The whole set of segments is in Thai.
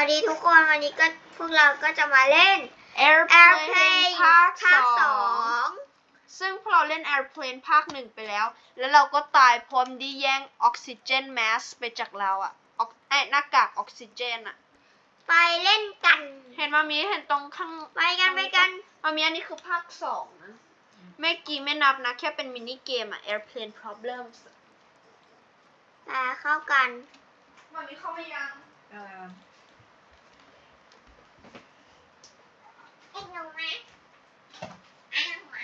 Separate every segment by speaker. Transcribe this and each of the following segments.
Speaker 1: วัสดีทุกคนวันนี้ก็พวกเราก็จะมาเล่น
Speaker 2: Airplane
Speaker 1: Airplane
Speaker 2: ภาค
Speaker 1: ภาค
Speaker 2: ส
Speaker 1: ส
Speaker 2: อ
Speaker 1: องง
Speaker 2: ซึ่งพวกเราเล่น Airplane ภาคหนึ่งไปแล้ว แล้วเราก็ตายพร้อมที่แย่งออกซิเจนแมสไปจากเราอะออกไอ้หน้ากากออกซิเจนอะ
Speaker 1: ไปเล่นกัน
Speaker 2: เห็นมามีเห็นตรงข้าง
Speaker 1: ไปกันไปกัน
Speaker 2: มามีอันนี้คือภาคสองนะเมื่อกี้ไม่นับนะ แค่เป็นมินิเกมอะ Airplane Problems
Speaker 1: แต่เข้ากัน
Speaker 2: มามีเข้ามายัง
Speaker 1: ไอ้ลงไหมไอ้ลงมา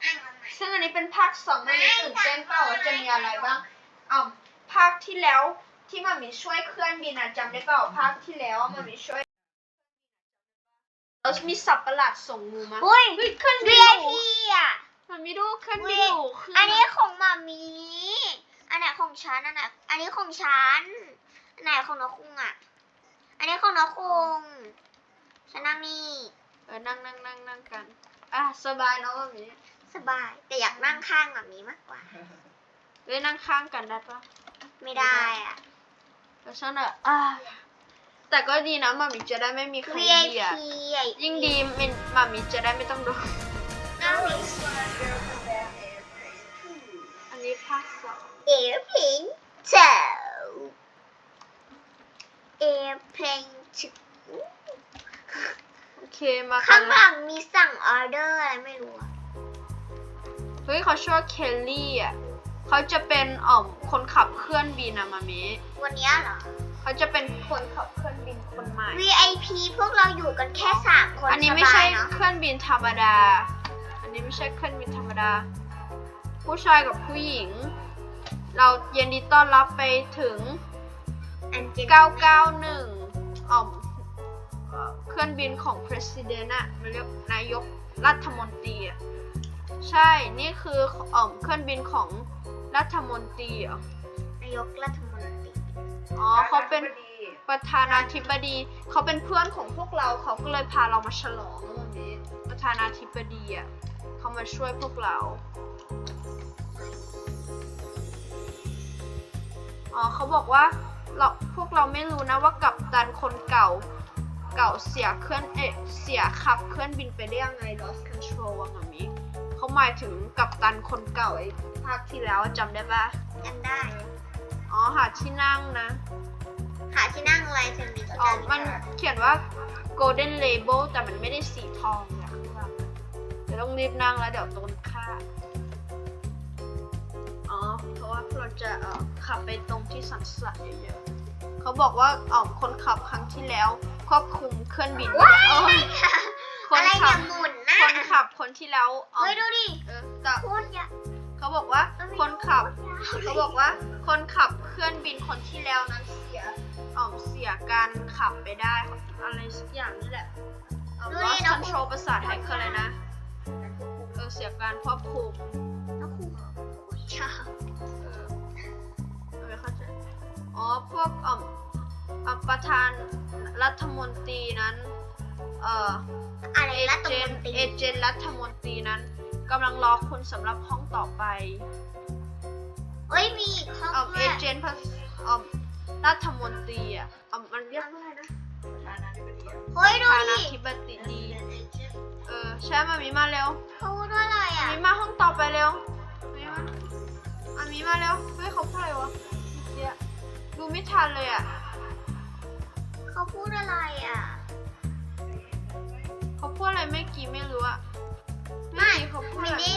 Speaker 1: ไอ้ลงมา
Speaker 2: ซึ่งอันนี้ เป็นภาคสองมามีตื่นเต้นเปล่าว่าจะมีอะไรบ้างอ้าวภาคที่แล้วที่มามีช่วยเคลื่อนบินอะจำได้เปล่าภาคที่แล้วมามีช่วยเรามีสับประหลาดส่งงูมา
Speaker 1: อุ้ย
Speaker 2: เฮ้ยเคลื่อนบิน
Speaker 1: VIP
Speaker 2: อยู่
Speaker 1: อะ
Speaker 2: มันมีดูเคลื่อนบินอยู่ขึ้
Speaker 1: อันนี้ของมามีอันไหนของฉันอันไหนอันนี้ของฉันอันไหนของน้องคุงอะ อันนี้ของน้องคุงฉันนั่งนี่
Speaker 2: เออนั่งนั่งนั่งนั่งกันอะสบายเนาะแบบนี้
Speaker 1: สบาย แต่อยากนั่งข้างแบบนี้มากกว่า
Speaker 2: เอ้ยนั่งข้างกันได้ปะ
Speaker 1: ไม่ได้อะ
Speaker 2: แล้วฉันอะอะแต่ก็ดีนะมามีจะได้ไม่มีใคร
Speaker 1: VIP
Speaker 2: เบียด
Speaker 1: อะ
Speaker 2: ยิ่งดีมันมามีจะได้ไม่ต้องโดน
Speaker 1: นั่งนี่
Speaker 2: อันนี้ภาคสอง
Speaker 1: เอร์เพลงเจ้าเอร์เพลงชิค
Speaker 2: โอเคมากั
Speaker 1: ข้านงห
Speaker 2: ละ
Speaker 1: ลังมีสั่งออเดอร์อะไรไม่รู้อะ
Speaker 2: เฮ้ยเขาชื่อว่าเคลลี่อะเขาจะเป็นอ่อมคนขับเครื่องบินอะมามี
Speaker 1: วันเนี้ยเหรอ
Speaker 2: เขาจะเป็นคนขับเครื่องบินคนใหม่
Speaker 1: VIP พวกเราอยู่กันแค่สามคน
Speaker 2: อันนี้ไม่ใช่
Speaker 1: สบายเนอะ
Speaker 2: เครื่องบินธรรมดา อันนี้ไม่ใช่เครื่องบินธรรมดา ผู้ชายกับผู้หญิง เราเย็นดีต้อนรับไปถึง
Speaker 1: อันเจน
Speaker 2: 991อ่อมเอ่อเครื่องบินของ president อะมันเรียกนายกรัฐมนตรีอะ ใช่ นี่คืออ่อมเครื่องบินของรัฐมนตรีเหรอ นา
Speaker 1: ยกรัฐมนตรี
Speaker 2: อ๋อเขาเป็นประธานาธิบดี เขาเป็นเพื่อนของพวกเราเขาก็เลยพาเรามาฉลองวันนี้ ประธานาธิบดีอะเขามาช่วยพวกเรา อ๋อเขาบอกว่าเราพวกเราไม่รู้นะว่ากัปตันคนเก่าเก่าเสียเคลื่อนเอะเสียขับเคลื่อนบินไปได้ยังไง lost control ว่างี้มี เขาหมายถึงกัปตันคนเก่าไอ้ภาคที่แล้วจำได้ปะ
Speaker 1: จำได้
Speaker 2: อ๋อหาที่นั่งนะ
Speaker 1: หาที่นั่งอะไรถึงมี
Speaker 2: อ๋อมันเขียนว่า golden label แต่มันไม่ได้สีทองเนี่ยคือแบบเดี๋ยวต้องรีบนั่งแล้วเดี๋ยวโดนฆ่า อ๋อ เพราะว่าเราจะเอ่อขับไปตรงที่สันสันเยอะๆเขาบอกว่าอ๋อคนขับครั้งที่แล้ว ควบคุมเครื่องบิน
Speaker 1: ว้า
Speaker 2: โอ้ยคน
Speaker 1: อะไร
Speaker 2: ขั
Speaker 1: เนี่ย
Speaker 2: บ
Speaker 1: หมุนนะ
Speaker 2: คนขับคนที่แล้วอ๋อ
Speaker 1: เฮ้ยดูดิ
Speaker 2: เออแต่
Speaker 1: โคตรยะ
Speaker 2: เขาบอกว่า
Speaker 1: มันมี
Speaker 2: คนขับ
Speaker 1: โคตรยาว
Speaker 2: เขาบอกว่า คนขับเครื่องบินคนที่แล้วนั้นเสียอ๋อมเสียการขับไปได้อะไรสักอย่างนี่แหละเอ่อ lost control ภาษาไทยคืออะไรนะเออเสียการควบคุม
Speaker 1: แล้วครูโคตรยาว
Speaker 2: เออไม่เข้าใจอ๋อพวกอ๋อมอะประธานรัฐมนตรีนั้น เอ่อ
Speaker 1: อะไร
Speaker 2: เอ
Speaker 1: รัฐ
Speaker 2: เจ
Speaker 1: ม
Speaker 2: น
Speaker 1: นตรี
Speaker 2: เอเจนต์รัฐมนตรีนั้นกำลังรอคุณสำหรับห้องต่อไป
Speaker 1: เอ้ยมีอีกห้อง
Speaker 2: อ๋อม
Speaker 1: ด้
Speaker 2: เอ
Speaker 1: วย
Speaker 2: เจนต์อ๋อมรัฐมนตรีอะอ๋อมมันเรียกว่าอะไรนะ
Speaker 1: เฮ้ย
Speaker 2: ป
Speaker 1: ดู
Speaker 2: ระธานา
Speaker 1: ดิ
Speaker 2: ธิบดี เออใช่มามีมาเร็ว
Speaker 1: เขาพูดว่าอะไรอะ
Speaker 2: มีมาห้องต่อไปเร็วมีมาอะมีมาเร็ว เฮ้ยเขาพูดอะไรวะเดี๋ยวดูไม่ทันเลยอะ
Speaker 1: เขาพูดอะไรอะ
Speaker 2: เขาพูด อะไรไม่อกี่ไม่รู้อะ
Speaker 1: ไม่
Speaker 2: อกี้เขาพูด
Speaker 1: ไม่
Speaker 2: อะไร
Speaker 1: ได้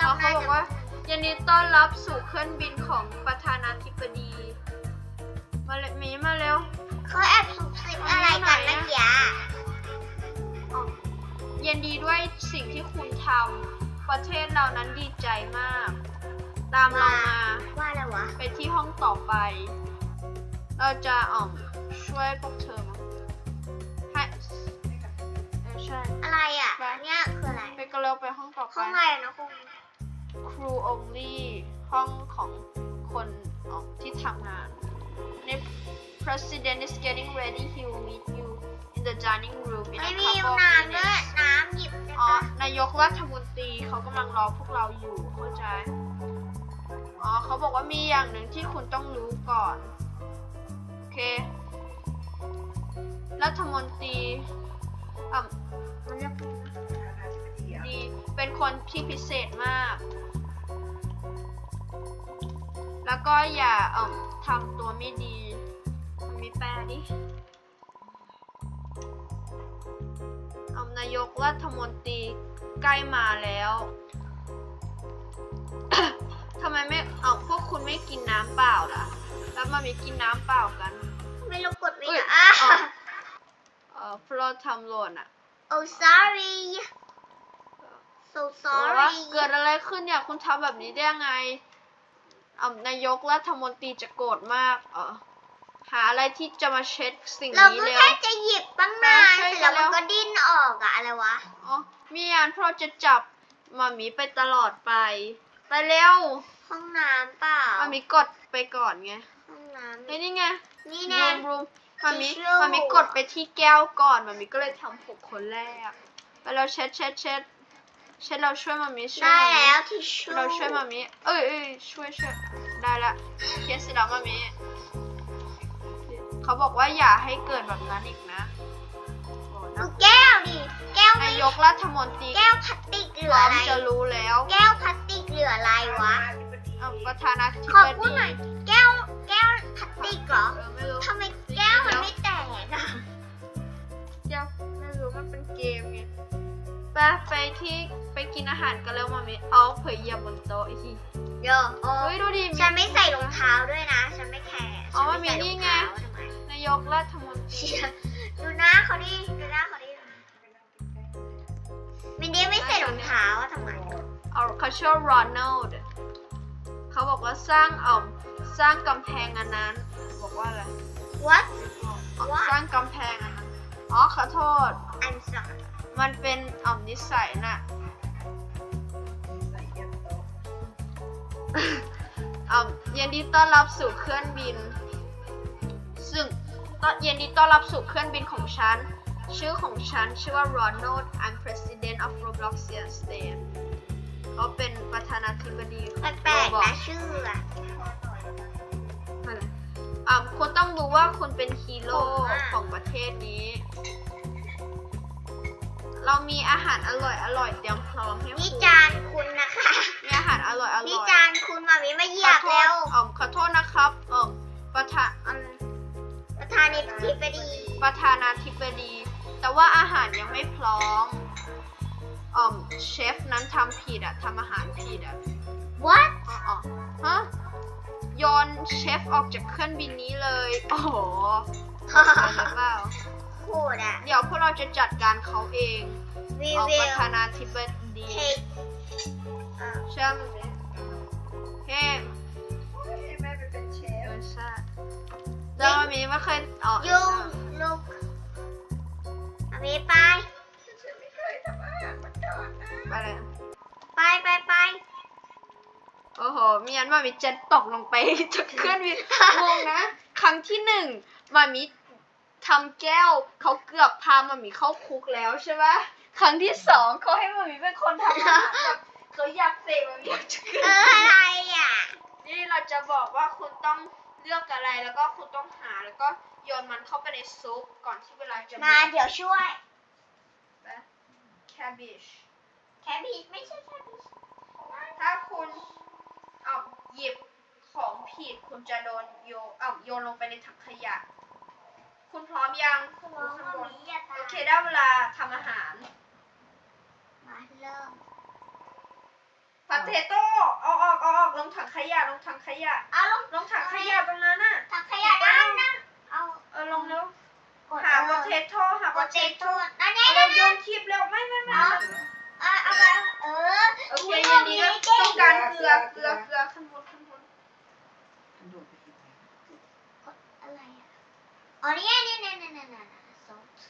Speaker 1: ต
Speaker 2: อ๋
Speaker 1: อ
Speaker 2: อนเขา
Speaker 1: นั้น
Speaker 2: บอกว่ายินดีต้อนรับสู่เครื่องบินของประธานาธิบดี มาเลยมีมาเร็ว
Speaker 1: เขาแอบซุบซิบอะไรกันเมื่อกี้อะ
Speaker 2: อ๋อยินดีด้วยสิ่งที่คุณทำประเทศเรานั้นดีใจมาก ตามเรามา
Speaker 1: ว่าอะไรวะ
Speaker 2: ไปที่ห้องต่อไป เราจะอ่อมช่วยพวกเธอมั้งให้เออใช่
Speaker 1: อะไรอะ
Speaker 2: ไป
Speaker 1: เนี่ยคืออะไร
Speaker 2: ไปกันเร็วไปห้องต่อไป
Speaker 1: ห้องอะไรนะคุณ
Speaker 2: crew only ห้องของคนอ๋อที่ทำงาน The president is getting ready he will meet you in the dining room in
Speaker 1: ไม่
Speaker 2: a
Speaker 1: มี
Speaker 2: couple of
Speaker 1: น้ำด้วย
Speaker 2: minutes
Speaker 1: น้ำหยิบได้
Speaker 2: อ๋อ
Speaker 1: ปะ
Speaker 2: นายกรัฐมนตรีเขากำลังรอพวกเราอยู่ เข้าใจ อ๋อ เขาบอกว่ามีอย่างหนึ่งที่คุณต้องรู้ก่อน โอเค รัฐมนตรี อะมันเรียกดีเป็นคนที่พิเศษมาก แล้วก็อย่าเอ่อทำตัวไม่ดี มันมีแปลดิเอ่อนายกรัฐมนตรีใกล้มาแล้วทำไมไม่เอาพวกคุณไม่กินน้ำเปล่าล่ะ แล้วมามีกินน้ำเปล่ากัน
Speaker 1: ไม่รู้กดไม่
Speaker 2: เอ้ย
Speaker 1: ได้อะ
Speaker 2: อ๋อเออเพราะเราทำหล่นอะ
Speaker 1: oh sorry so
Speaker 2: บอกว่า
Speaker 1: sorry
Speaker 2: เกิดอะไรขึ้นเนี่ยคุณทำแบบนี้ได้ยังไงอ่านายกรัฐมนตรีจะโกรธมากเออหาอะไรที่จะมาเช็ดสิ่ง
Speaker 1: เรา
Speaker 2: นี้
Speaker 1: ก็
Speaker 2: เร็ว
Speaker 1: แค่จะหยิบตั้งนาน
Speaker 2: ช่วย
Speaker 1: เสร็จ
Speaker 2: กัน
Speaker 1: แล้วมัน
Speaker 2: เร็ว
Speaker 1: ก็ดิ้นออกอะอะไรวะ
Speaker 2: อ๋อมีอันเพราะจะจับมามีไปตลอดไป ไปเร็ว
Speaker 1: ห้องน้ำเปล่า
Speaker 2: มามีกดไปก่อนไง
Speaker 1: ห้องน้ำ
Speaker 2: เฮ้ยนี่ไง
Speaker 1: นี่
Speaker 2: รู
Speaker 1: แน่
Speaker 2: มรูม มามี
Speaker 1: ทิชชู่
Speaker 2: มามีกดไปที่แก้วก่อนมามีก็เลยทำหกคนแรกไปเราเช็ดเช็ดเช็ดเช็ดเราช่วยมามีช่วย
Speaker 1: ได้
Speaker 2: มามี
Speaker 1: แล้วทิชชู่
Speaker 2: เราช่วยมามีเอ้ยเอ้ยช่วยช่วยได้ละเคสเสร็จแล้วมามีเขาบอกว่าอย่าให้เกิดแบบนั้นอีกนะโอ้
Speaker 1: ดู
Speaker 2: นะ
Speaker 1: แก้วดิ แก้วไม่
Speaker 2: นายกรัฐมนตรี
Speaker 1: แก้วพลาสติกเหลื
Speaker 2: พ
Speaker 1: อ
Speaker 2: ร้อ
Speaker 1: อะ
Speaker 2: ม
Speaker 1: ไร
Speaker 2: จะรู้แล้ว
Speaker 1: แก้วพลาสติกเหลืออะไรวะ
Speaker 2: เอาประธานาธิ
Speaker 1: ขอบ
Speaker 2: ดี
Speaker 1: คุณหน่อย แก้ว แก้วพลาสติกเหรอ
Speaker 2: ไปไปที่ไปกินอาหารกันแล้วมามีเอาเผยเหยียบบนโต๊ะอีกที
Speaker 1: เดี๋ยวโอ้
Speaker 2: เฮ้ยดูดิ
Speaker 1: ฉันไม่ใส่รองเท้าด้วยนะ ฉันไม่แคร์
Speaker 2: อ๋อ
Speaker 1: ฉั
Speaker 2: มันมี
Speaker 1: ไใส่
Speaker 2: นี่
Speaker 1: รอง
Speaker 2: ไง
Speaker 1: เท้าทำไม
Speaker 2: นายกรัฐมนตรี
Speaker 1: เชี่ยดูหน้าเขาดิดูหน้าเขาดิมินดี้ไม่ใส่รองเท้าอะทำไม
Speaker 2: เอาเขาชื่อโรนัลด์เขาบอกว่าสร้างเอ่อสร้างกำแพงอันนั้น บอกว่าอะไร
Speaker 1: What
Speaker 2: สร้างกำแพงอันนั้นอ๋อขอโทษ
Speaker 1: I'm sorry
Speaker 2: มันเป็นอ่อมนิสัยน่ะอ่อมยินดีต้อนรับสู่เครื่องบิน ซึ่งต้อนยินดีต้อนรับสู่เครื่องบินของฉัน ชื่อของฉันชื่อว่า Ronald I'm President of Robloxia State เขาเป็นประธานาธิบดีของ
Speaker 1: แปลกๆ
Speaker 2: Roblox
Speaker 1: นะชื่ออะ
Speaker 2: อะไรอ่าคุณต้องรู้ว่าคุณเป็นฮีโร่
Speaker 1: ผมอะ
Speaker 2: ของประเทศนี้ เรามีอาหารอร่อยอร่อยๆเตรียมพร้อมให้
Speaker 1: นี่
Speaker 2: คุณ
Speaker 1: จานคุณนะคะ
Speaker 2: มีอาหารอร่อยอร่อย
Speaker 1: นี่จานคุณมามิมาเหยี
Speaker 2: ข
Speaker 1: ย
Speaker 2: อบโท
Speaker 1: แล้
Speaker 2: ษ
Speaker 1: ว
Speaker 2: อ่อมขอโทษนะครับอ่อมประธานอัน
Speaker 1: ประธานาธิบดี
Speaker 2: ประธานาธิบดี แต่ว่าอาหารยังไม่พร้อมอ่อมเชฟนั้นทำผิดอะทำอาหารผิดอะ
Speaker 1: What
Speaker 2: อ๋ออ๋อฮะโยนเชฟออกจากเครื่องบินนี้เลย โอ้โหเข้าใจหรือเปล่า
Speaker 1: โหดอะ
Speaker 2: เดี๋ยวพวกเราจะจัดการเขาเอง
Speaker 1: We
Speaker 2: ออกประ
Speaker 1: will
Speaker 2: ธานาธิบดี
Speaker 1: take
Speaker 2: ใช่ไหมเฮ้
Speaker 3: แม่ไปเป็นเช
Speaker 2: เอ
Speaker 3: ฟ
Speaker 2: อใช่แล้วมันมีไม่เคยอ๋อ
Speaker 1: you look มามิไป
Speaker 3: ฉันไม่เคยทำอาหารมาก่อนนะ
Speaker 2: ไปเลย
Speaker 1: ไปไปไป
Speaker 2: โอ้โห มีอันมามีจะตกลงไปจากเครื่องบินงงนะ ครั้งที่หนึ่งมามี ทำแก้วเขาเกือบพามามีเข้าคุกแล้วใช่ไหมครั้งที่สองเขาให้มามีเป็นคนทำอาหารแบบเขาอยากเสกมามีอยากจะขึ้น
Speaker 1: เอออะไรอะ
Speaker 2: นี่เราจะบอกว่าคุณต้องเลือกอะไรแล้วก็คุณต้องหาแล้วก็โยนมันเข้าไปในซุปก่อนที่เวลาจะหด
Speaker 1: มาเดี๋ยวช่วย
Speaker 2: cabbage
Speaker 1: แคบีไม่ใช่แคบี
Speaker 2: ถ้าคุณเอาหยิบของผิดคุณจะโดนโยนเอาโยนลงไปในถังขยะ คุณพร้อมยัง
Speaker 1: คุณน้องมามีอย่าตา
Speaker 2: โอเคได้เวลาทำอาหาร
Speaker 1: มาเริ่ม
Speaker 2: พาเทโต้เอาออกเอาออกลงถังขยะลงถังขยะ
Speaker 1: เอาลง
Speaker 2: ลงถังขยะตรงนั้นน่ะ
Speaker 1: ถังขยะด้านนะเอา
Speaker 2: เออลงแล้ว
Speaker 1: กด
Speaker 2: หาโปเทโต้หา
Speaker 1: โป
Speaker 2: โป
Speaker 1: เต
Speaker 2: เท
Speaker 1: โต้
Speaker 2: โต้
Speaker 1: นั่นไง
Speaker 2: เอาเร็
Speaker 1: นั่
Speaker 2: วนโย
Speaker 1: ไง
Speaker 2: นคลิปเร็วไม่ไม่ไม่
Speaker 1: เอาเอาเอาไปเออ
Speaker 2: โอเคเย็นนี้ก็ต้องการเกลือเกลือเกลือขึ้นบนขึ้นบน
Speaker 1: อะไรอะอ๋อนี่ไงนี่นี่นี่นี่นี่ซอส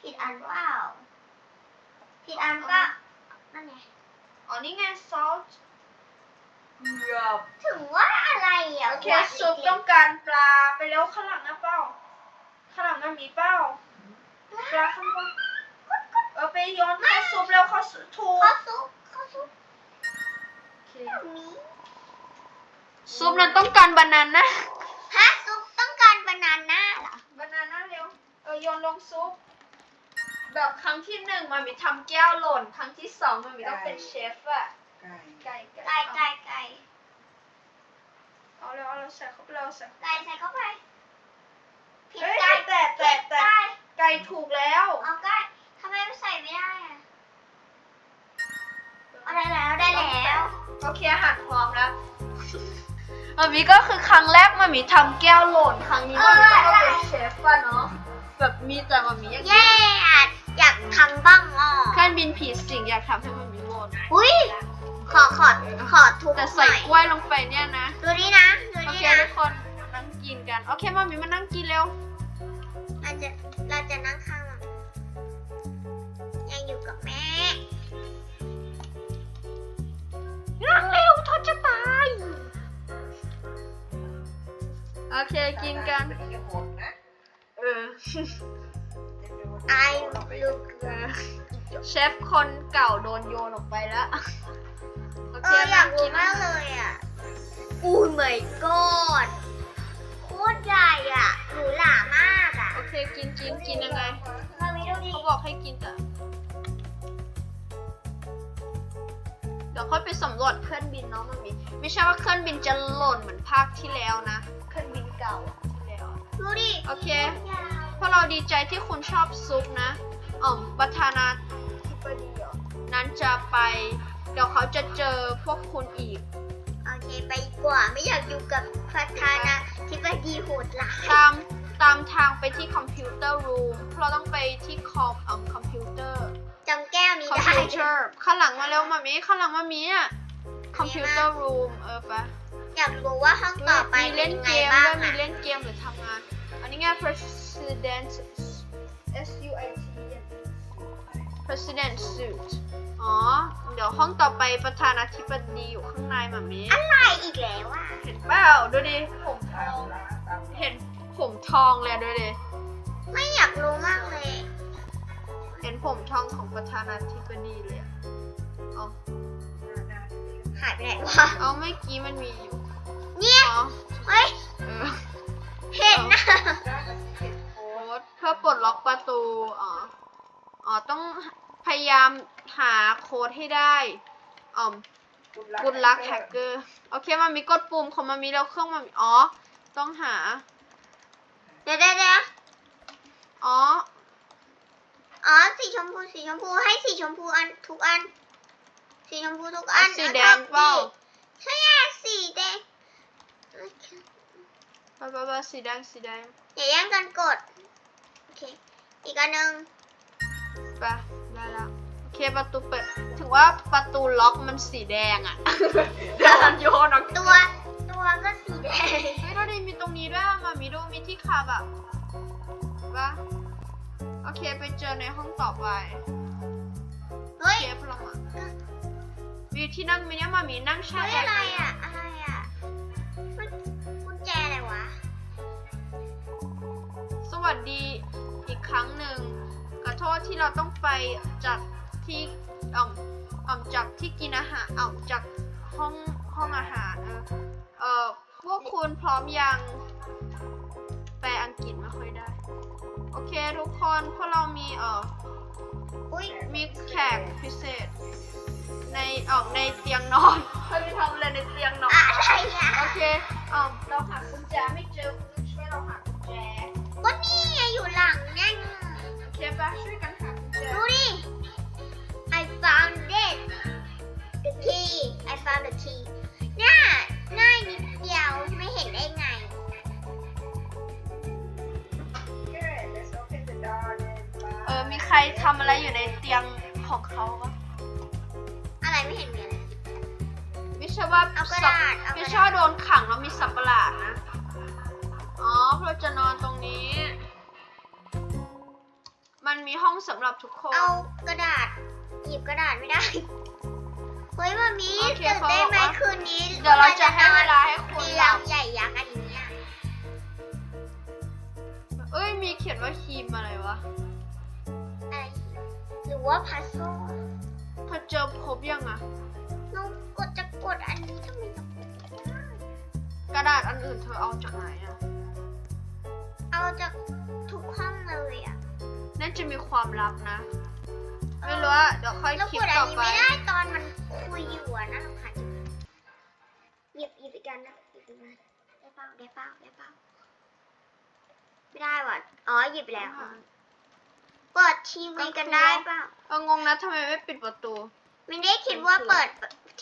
Speaker 1: ผิดอันเปล่าผิดอันก็นั่นไง
Speaker 2: อ๋อ นี่ไง salt เกลือ
Speaker 1: ถึงว่าอะไรอะ
Speaker 2: โอเค
Speaker 1: ว่า
Speaker 2: ซุป
Speaker 1: จริงๆ
Speaker 2: ต้องการปลาไปแล้วข้างหลังนะเป้าข้างหลังมันมีเป้าปลาข้างบนเออไปโยนเข้าซุปแล้วเข้าซุปถูก
Speaker 1: ข้าวซุปข้าวซุป
Speaker 2: โอเค
Speaker 1: แบบนี้
Speaker 2: ซุปนั้นต้องการบานาน่า
Speaker 1: ฮะซุปต้องการบานาน่าเหรอบา
Speaker 2: นาน่าเร็วโยนลงซุป แบบครั้งที่หนึ่งมามีทำแก้วหล่น ครั้งที่สองมามีต้องเป็นเชฟอะ
Speaker 3: ไก่
Speaker 2: ไก่
Speaker 1: ไก่ไก่ไก่
Speaker 2: เอาเร็วเอาเร็วใส่เข้าไปเร็วใส่
Speaker 1: ไก่ใส่เข้าไปผิด
Speaker 2: เฮ้ย
Speaker 1: ไก่
Speaker 2: แต่แต่
Speaker 1: ผิด
Speaker 2: แต่
Speaker 1: ไก่
Speaker 2: ไก่ถูกแล้ว
Speaker 1: เอาไก่ทำไมไม่ใส่ไม่ได้อะเอาได้แล้วได้แล้ว
Speaker 2: โอเคอาหารพร้อมแล้วมามีก็คือครั้งแรกมามีทำแก้วหล่นครั้งนี้มามีก็มาเป็นเชฟอะเนาะแบบมีแต่มามีอยาก
Speaker 1: เย้ อยากทำบ้างอะ
Speaker 2: เครื่องบินผีสิงอยากทำให้มันมีหล่น
Speaker 1: อุ้ยขอขอขอทุบ
Speaker 2: แต่
Speaker 1: ห
Speaker 2: ใส่
Speaker 1: น่อย
Speaker 2: กล้วยลงไปเนี่ยนะ
Speaker 1: ดูนี่นะ ดู
Speaker 2: โอ
Speaker 1: นี่
Speaker 2: เค
Speaker 1: นะ
Speaker 2: ทุกคนนั่งกินกัน โอเคมามีมานั่งกินเร็ว
Speaker 1: เราจะเราจะนั่งข้างหลังยังอยู่กับแม่
Speaker 2: นั่งเร็วทอดจะตาย โอเคกินกัน
Speaker 3: มันจะหมดนะ
Speaker 2: เออ
Speaker 1: ไอ้ลูก
Speaker 2: เออเชฟคนเก่าโดนโยนออกไปแล้วโอ
Speaker 1: เอ
Speaker 2: เค
Speaker 1: ออยาก
Speaker 2: นั่ง
Speaker 1: รู้
Speaker 2: น
Speaker 1: มากเลยอะอุ้ย my god โคตรใหญ่อะหรูหรามากอะ
Speaker 2: โอเคกินจริงกินยังไง
Speaker 1: มาวิดูดิ
Speaker 2: เขาบอกให้กินแต่เดี๋ยวค่อยไปสำรวจเครื่องบินเนาะมันมีไม่ใช่ว่าเครื่องบินจะหล่นเหมือนภาคที่แล้วนะ เครื่องบินเก่าอะที่แล้วอะ
Speaker 1: ดูดิ
Speaker 2: โอเค
Speaker 1: ยาว
Speaker 2: เพ ราะเราดีใจที่คุณชอบซุปนะอ่อมประธานาธิบดีเหรอนั้นจะไป เดี๋ยวเขาจะเจอพวกคุณอีก
Speaker 1: โอเคไปดีกว่าไม่อยากอยู่กับประธานาธิบดีโหดร้าย
Speaker 2: ตามตามทางไปที่คอมพิวเตอร์รูมเราต้องไปที่คอมอ่อมคอมพิวเตอร์
Speaker 1: จำแก้วนี้
Speaker 2: คอม
Speaker 1: ได้
Speaker 2: พิวเตอร์ข้างหลังมาเร็วมามีข้างหลังมามีอะคอมพิวเตอร์รูมเออปะ
Speaker 1: อยากรู้ว่าห้องต่อไป
Speaker 2: มี
Speaker 1: เป็
Speaker 2: เล่
Speaker 1: น
Speaker 2: น
Speaker 1: ยัง
Speaker 2: เก
Speaker 1: ไง
Speaker 2: ม
Speaker 1: บ้า
Speaker 2: ด้วยมี
Speaker 1: งอะ
Speaker 2: เล่นเกมหรือทำงาน อันนี้ไง president S U I T president suit อ๋อ เดี๋ยวห้องต่อไปประธานาธิบดีอยู่ข้างในมามี
Speaker 1: อะไรอีกแล้วอะ
Speaker 2: เห็นเปล่าดูดิ ผมทอง เห็นผมทองเลยดูดิ
Speaker 1: ไม่อยากรู้มากเลย
Speaker 2: เห็นผมทองของประธานาธิบดีเลยอะเอา
Speaker 1: หายไปไหนวะ
Speaker 2: เอาเมื่อกี้มันมีอยู่
Speaker 1: เนี่ย
Speaker 2: อ๋อ
Speaker 1: เฮ้ย
Speaker 2: เออ
Speaker 1: เห็นนะ
Speaker 2: โค้ดเพื่อปลดล็อกประตู อ๋อ อ๋อ ต้องพยายามหาโค้ดให้ได้อ๋อมกุดลักแฮกเกอร์ โอเค มันมีกดปุ่มของมันมีแล้วเครื่องมันอ๋อ ต้องหา
Speaker 1: เดี๋ยวเดี๋ยวเดะ
Speaker 2: อ๋อ
Speaker 1: อ๋อ สีชมพู สีชมพู ให้สีชมพูอันทุกอัน สีชมพูทุกอัน
Speaker 2: สีแดงเปล่า
Speaker 1: ใช่อะสีแดง
Speaker 2: ไปไปไปสีแดง สีแดง
Speaker 1: อย่าแย่งกันกด อีกอันหนึ่ง
Speaker 2: ไปได้แล้วโอเคประตูเปิดถึงว่าประตูล็อกมันสีแดงอะเดี๋ยวมันโยนออก
Speaker 1: ตัวตัวก็สีแดง
Speaker 2: เฮ้ยเราดีมีตรงนี้ด้วยอะมามีดูมีที่ขับอะว่าโอเคไปเจอในห้องต่อไป
Speaker 1: เฮ้ย
Speaker 2: เชฟเราอะมีที่นั่งมีเนี่ยมามีนั่งแช่
Speaker 1: เฮ้ย
Speaker 2: แอ
Speaker 1: อะไร
Speaker 2: ร์
Speaker 1: อะอะไรอะมันกุญแจอะไรวะ
Speaker 2: สวัสดีอีก ครั้งหนึ่งขอโทษที่เราต้องไปจากที่อ่อมอ่อมจากที่กินอาหารอ่อมจากห้องห้องอาหารเออเออพวกคุณพร้อมยังแปลอังกฤษไม่ค่อยได้ โอเคทุกคนพวกเรามีเออ
Speaker 1: อุ้ย
Speaker 2: มีแขกพิเศษ ในออกในเตียงนอนเขาจะทำอะไรในเตียงนอน
Speaker 1: อะไรอะ
Speaker 2: โอเคเออเราหากุญแจไม่เจอ ปะช่วยกันหากุญแจ
Speaker 1: ดูดิ I found it the key I found the key น่าง่ายนิดเดียวไม่เห็นได้ไง
Speaker 2: เออ มีใครทำอะไรอยู่ในเตียงของเขาปะ
Speaker 1: อะไรไม่เห็นมีอะไร
Speaker 2: ไม่ใช่ว่า
Speaker 1: เอากระ
Speaker 2: สับ
Speaker 1: ดาษเอากระดาษ
Speaker 2: ไม่ใช่ว่าโดนขังแล้วมีสับประหลาดนะ อ๋อเราจะนอนตรงนี้ มันมีห้องสำหรับทุกคน
Speaker 1: เอากระดาษหยิบกระดาษไม่ได้ เฮ้ยมามี
Speaker 2: โอเค
Speaker 1: ตื่น
Speaker 2: เขา
Speaker 1: ได้
Speaker 2: บอก
Speaker 1: ไหม
Speaker 2: ว่า
Speaker 1: คืนนี้
Speaker 2: เดี๋ยวเราจะให้เวลาให้คุณ
Speaker 1: เตี
Speaker 2: ห
Speaker 1: ย
Speaker 2: ลั
Speaker 1: ง
Speaker 2: บ
Speaker 1: ใหญ่ยักษ์อันนี้อะ
Speaker 2: เอ้ยมีเขียนว่าครีมอะไรวะ
Speaker 1: อะไรหรือว่าพัซโซ
Speaker 2: เธอเจอครบยังอะ
Speaker 1: เรากดจะกดอันนี้ทำไมต้องกดไม่ได้
Speaker 2: กระดาษอันอื่นเธอเอาจากไหนอะ
Speaker 1: เอาจากทุกห้องเลยอะ
Speaker 2: จะมีความลับนะ ไม่รู้ว่าเดี๋ยวค่อย
Speaker 1: แล้ว
Speaker 2: คลิ
Speaker 1: ก
Speaker 2: ป
Speaker 1: ดอัน
Speaker 2: ต่อ
Speaker 1: นี้
Speaker 2: ไป
Speaker 1: ไม่ได้ตอนมันคุยอยู่อะนะลำคาญจังหยิบหยิบอีกกันนะหยิบอีกกันได้เปล่าได้เปล่าได้เปล่าไม่ได้ว่ะอ๋อหยิบแล้วอ๋อเปิดทีวีกันได้เปล่า
Speaker 2: เอองงนะทำไมไม่ปิดประตู
Speaker 1: ไม่ได้คิดว่าเปิด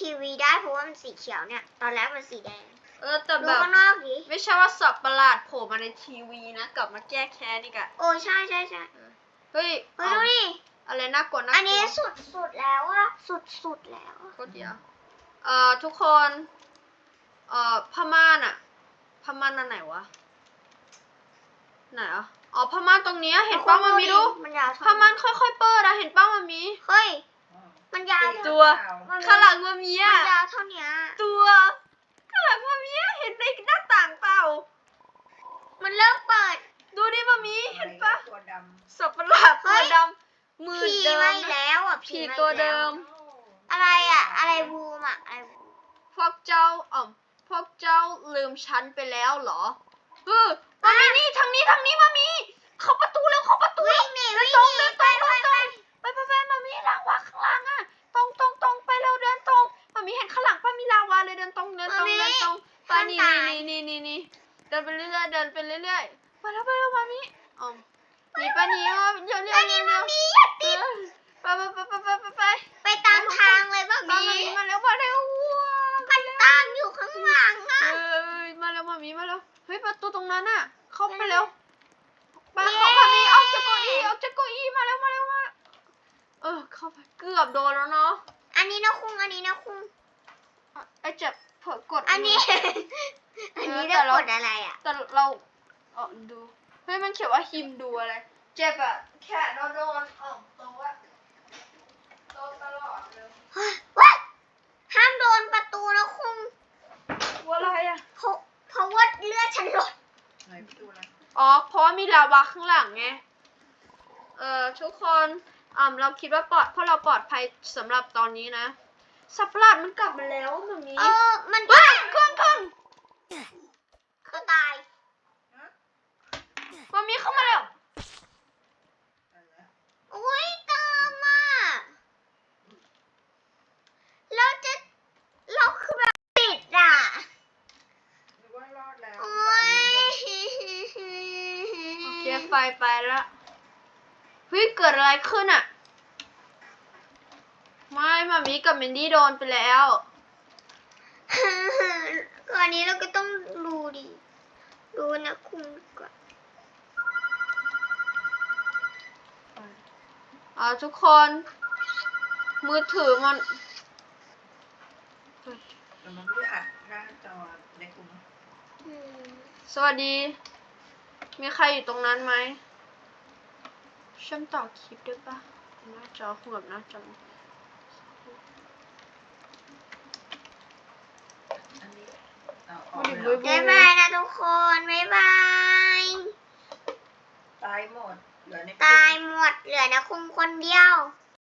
Speaker 1: ทีวีได้เพราะว่ามันสีเขียวเนี่ย ตอนแรกมันสีแดง
Speaker 2: เออแต่
Speaker 1: ดู
Speaker 2: แบบ
Speaker 1: ข้างนอกดิ
Speaker 2: ไม่ใช่ว่าสับประหลาดโผล่มาในทีวีนะ กลับมาแก้แค้นอีกอะ
Speaker 1: โอ้ใช่ใช่ใช่
Speaker 2: เฮ้ย
Speaker 1: เฮ้ย
Speaker 2: เอา
Speaker 1: ดูดิ
Speaker 2: อะไรน่ากลัวน่ากลัว
Speaker 1: อันนี้สุดสุดแล้วอะสุดสุดแล้วอะ
Speaker 2: โคตรเดียวเอ่อทุกคนเอ่อผ้าม่านอะผ้าม่านอันไหนวะไหนอะอ๋อผ้าม่านตรงเนี้ยเห็นป้ามามีดู
Speaker 1: มันยาวเท่
Speaker 2: ผ้าม่านค่อยๆเปิดอะเห็นป้ามามี
Speaker 1: เฮ้ยมันยาว
Speaker 3: ติด
Speaker 1: เท่า
Speaker 2: ตัว
Speaker 1: มัน
Speaker 2: ข้างหลังมามี
Speaker 1: มั
Speaker 2: อะ
Speaker 1: นยาวเท่าเนี้ย
Speaker 2: ตัวข้างหลังมามีอะเห็นในหน้าต่างเปล่า
Speaker 1: มันเริ่มเปิด
Speaker 2: ดูดิมามีเห็นปะ
Speaker 3: ตัวด
Speaker 2: สับประหลาด
Speaker 1: เฮ้
Speaker 2: ตัวยดำมือ
Speaker 1: ผี
Speaker 2: เดิ
Speaker 1: มามอีก
Speaker 2: นะ
Speaker 1: แล้วอะ
Speaker 2: ผี
Speaker 1: มาอีก
Speaker 2: ตัวเดิ
Speaker 1: แล้
Speaker 2: มำ
Speaker 1: อะไรอะ อะไรบูมอะอะไรบูม
Speaker 2: พวกเจ้าอ๋อมพวกเจ้าลืมฉันไปแล้วเหรอเออมามีนี่ทางนี้ทางนี้มามี แล้วเนาะ
Speaker 1: อันนี้นะคุงอันนี้นะคุง
Speaker 2: ไอ้เจ็บเผลอกด
Speaker 1: อันนี้ อันนี้ได้กดอะไรอะ
Speaker 2: แต่เราเออดู เฮ้ยมันเขียนว่าฮิมดูอะไร เจ็บอะแค่โดนโดนเออตรงว่าโดนตลอดเลย
Speaker 1: ว้าห้ามโดนประตูนะคุง
Speaker 2: ว่าอะไรอะ
Speaker 1: เพราะเพราะว่าเลือดฉันลด
Speaker 3: ไหนประตูอะไร
Speaker 2: อ๋อ เพราะว่ามีลาวาข้างหลังไง เออทุกคน อ่าเราคิดว่าปลอดเพราะเราปลอดภัยสำหรับตอนนี้นะสับประหลาดมันกลับมาแล้วอะมันมี
Speaker 1: เออ มัน
Speaker 2: เฮ้ยเครื่องเครื่อง
Speaker 1: คือตาย
Speaker 3: ฮะ
Speaker 2: มันมีเข้ามาแล้ว
Speaker 3: อะไรนะ
Speaker 1: อุ้ยตามอะเราจะเราคือแบบปิดอะ
Speaker 3: นึกว่ารอดแล้ว
Speaker 1: โอ้ย
Speaker 2: โอเคไฟไปแล้วเฮ้ยเกิด อะไรขึ้นอะไม่มามีกับเมนดี้โดนไปแล้ว
Speaker 1: ก่อนนี้เราก็ต้องดูดิดูนะคุณก่อน
Speaker 2: อ่าทุกคน มือถือมัน
Speaker 3: แต่มันไม่ได้อัดหน้าจอในกลุ่ม
Speaker 1: อืม
Speaker 2: สวัสดี มีใครอยู่ตรงนั้นไหม ฉันต่อคลิปได้ปะหน้าจอหัวบหน้าจอ
Speaker 3: อันนี้เอาอ
Speaker 2: พู
Speaker 3: อ
Speaker 2: ด
Speaker 3: ก
Speaker 2: ดิ
Speaker 3: เลย
Speaker 2: บุย
Speaker 3: เหรอ
Speaker 2: บุ
Speaker 1: บ๊ายยบายนะทุกคนบ๊ายบาย
Speaker 3: ตายหมด เหลือในกลุ่ม
Speaker 1: ตายหมดเหลือนะคุงคนเดียว